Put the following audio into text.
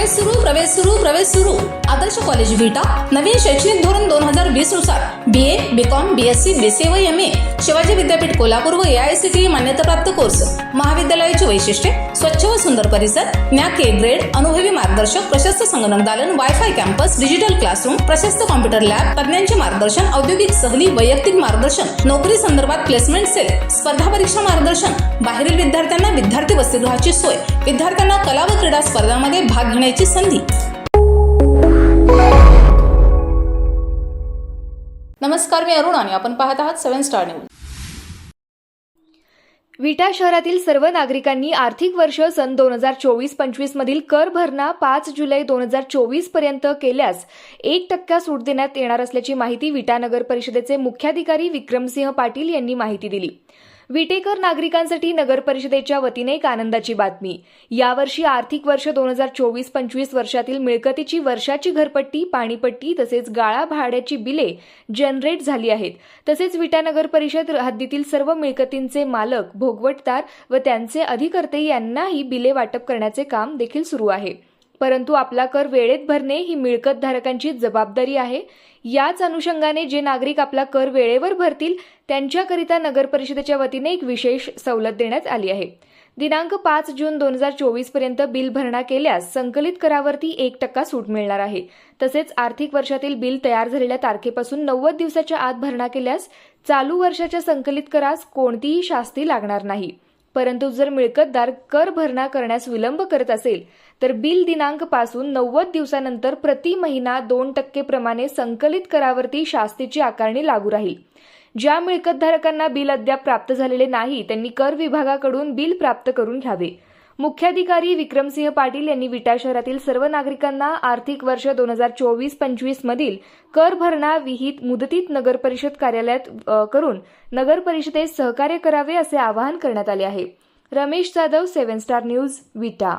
प्रवेश सुरू प्रवेश सुरू प्रवेश सुरू आदर्श कॉलेज विटा नवीन शैक्षणिक धोरण दोन हजार B A B Com B S C B C व एम ए शिवाजी विद्यापीठ कोल्हापूर व ए आय सी टी मान्यताप्राप्त कोर्स महाविद्यालयाची वैशिष्ट्ये स्वच्छ व सुंदर परिसर न्याक के ग्रेड अनुभवी मार्गदर्शक प्रशस्त संगणक दालन वायफाय कॅम्पस डिजिटल क्लासरूम प्रशस्त कॉम्प्युटर लॅब तज्ञांचे मार्गदर्शन औद्योगिक सहली वैयक्तिक मार्गदर्शन नोकरी संदर्भात प्लेसमेंट सेल स्पर्धा परीक्षा मार्गदर्शन बाहेरील विद्यार्थ्यांना विद्यार्थी वसतिगृहाची सोय विद्यार्थ्यांना कला व क्रीडा स्पर्धामध्ये भाग घेण्याची संधी. नमस्कार मी अरुण आणि आपण पाहत आहात सेव्हन स्टार न्यूज. विटा शहरातील सर्व नागरिकांनी आर्थिक वर्ष सन दोन हजार चोवीस पंचवीस मधील कर भरणा पाच जुलै दोन हजार चोवीसपर्यंत केल्यास एक टक्का सूट देण्यात येणार असल्याची माहिती विटा नगर परिषदेचे मुख्याधिकारी विक्रमसिंह पाटील यांनी माहिती दिली. विटेकर नागरिकांसाठी नगर परिषदेच्या वतीने एक आनंदाची बातमी. यावर्षी आर्थिक वर्ष दोन हजार चोवीस पंचवीस वर्षातील मिळकतीची वर्षाची घरपट्टी पाणीपट्टी तसेच गाळा भाड्याची बिले जनरेट झाली आहेत. तसेच विटा नगर परिषद हद्दीतील सर्व मिळकतींचे मालक भोगवटदार व त्यांचे अधिकर्ते यांनाही बिले वाटप करण्याचे काम देखील सुरू आहे. परंतु आपला कर वेळेत भरणे ही मिळकतधारकांची जबाबदारी आहे. याच अनुषंगाने जे नागरिक आपला कर वेळेवर भरतील त्यांच्याकरिता नगर परिषदेच्या वतीने एक विशेष सवलत देण्यात आली आहे. दिनांक पाच जून दोन हजार चोवीसपर्यंत बिल भरणा केल्यास संकलित करावरती एक टक्का सूट मिळणार आहे. तसेच आर्थिक वर्षातील बिल तयार झालेल्या तारखेपासून नव्वद दिवसाच्या आत भरणा केल्यास चालू वर्षाच्या संकलित करास कोणतीही शास्ती लागणार नाही. परंतु जर मिळकतदार कर भरणा करण्यास विलंब करत असेल तर बिल दिनांकपासून नव्वद दिवसानंतर प्रति महिना दोन टक्के प्रमाणे संकलित करावरती शास्तीची आकारणी लागू राहील. ज्या मिळकतधारकांना बिल अद्याप प्राप्त झालेले नाही त्यांनी कर विभागाकडून बिल प्राप्त करून घ्यावे. मुख्याधिकारी विक्रमसिंह पाटील यांनी विटा शहरातील सर्व नागरिकांना आर्थिक वर्ष दोन हजार चोवीस पंचवीस मधील कर भरणा विहित मुदतीत नगर परिषद कार्यालयात करून नगर परिषदेत सहकार्य करावे असे आवाहन करण्यात आले आहे. Ramesh Jadhav seven star news Vita.